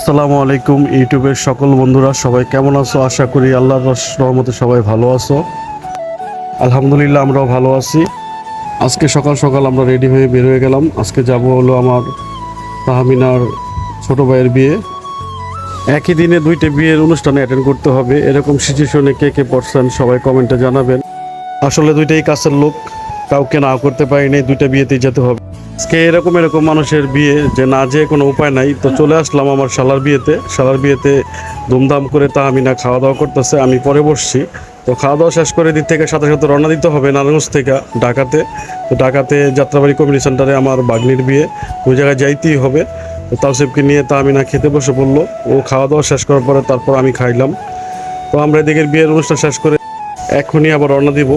আসসালামু আলাইকুম, ইউটিউবের সকল বন্ধুরা, সবাই কেমন আছো? আশা করি আল্লাহর রহমতে সবাই ভালো আছো। আলহামদুলিল্লাহ, আমরাও ভালো আছি। আজকে সকাল সকাল আমরা রেডি হয়ে বের হয়ে গেলাম। আজকে যাব হলো আমার তাহমিনার ছোট ভাইয়ের বিয়ে। একই দিনে দুইটা বিয়ের অনুষ্ঠানে অ্যাটেন্ড করতে হবে। এরকম সিচুয়েশনে কে কে পড়ছেন সবাই কমেন্টে জানাবেন। আসলে দুইটাই কাছের লোক। কাউকে না করতে পারিনি দুইটা বিয়েতেই যেতে হবে। আজকে এরকম এরকম মানুষের বিয়ে যে না যেয়ে কোনো উপায় নাই, তো চলে আসলাম আমার শালার বিয়েতে। শালার বিয়েতে ধুমধাম করে তা আমি না খাওয়া দাওয়া করতেছে, আমি পরে বসছি। তো খাওয়া দাওয়া শেষ করে দিক থেকে সাথে সাথে রওনা দিতে হবে নারায়ণগঞ্জ থেকে ঢাকাতে। তো ঢাকাতে যাত্রাবাড়ি কমিউনিটি সেন্টারে আমার বাগনির বিয়ে, ওই জায়গায় যাইতেই হবে। তো তাওসেবকে নিয়ে তা আমি না খেতে বসে পড়ল। ও খাওয়া দাওয়া শেষ করার পরে তারপর আমি খাইলাম। তো আমরা এদিকের বিয়ের অনুষ্ঠান শেষ করে এখনই আবার রওনা দিব।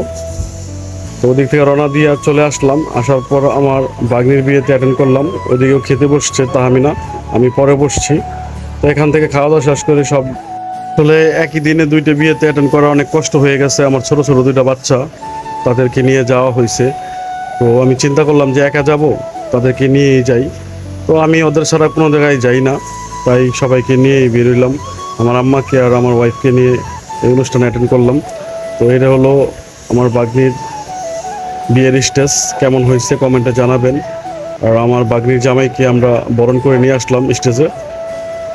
তো ওদিক থেকে রওনা দিয়ে চলে আসলাম। আসার পর আমার বাগনির বিয়েতে অ্যাটেন্ড করলাম। ওইদিকেও খেতে বসছে তাহামিনা, আমি পরে বসছি। তো এখান থেকে খাওয়া দাওয়া শেষ করে সব আসলে একই দিনে দুইটা বিয়েতে অ্যাটেন্ড করা অনেক কষ্ট হয়ে গেছে। আমার ছোট ছোট দুইটা বাচ্চা, তাদেরকে নিয়ে যাওয়া হয়েছে। তো আমি চিন্তা করলাম যে একা যাব, তাদেরকে নিয়েই যাই। তো আমি ওদের ছাড়া কোনো জায়গায় যাই না, তাই সবাইকে নিয়েই বেরোইলাম আমার আম্মাকে আর আমার ওয়াইফকে নিয়ে এই অনুষ্ঠানে অ্যাটেন্ড করলাম। তো এটা হলো আমার বাগনির বিয়ের স্টেজ কেমন হয়েছে কমেন্টে জানাবেন। আর আমার বাগনির জামাইকে আমরা বরণ করে নিয়ে আসলাম স্টেজে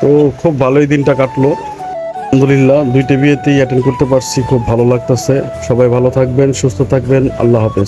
তো খুব ভালোই দিনটা কাটলো। আলহামদুলিল্লাহ, দুইটা বিয়েতেই অ্যাটেন্ড করতে পারছি, খুব ভালো লাগতেছে। সবাই ভালো থাকবেন, সুস্থ থাকবেন। আল্লাহ হাফেজ।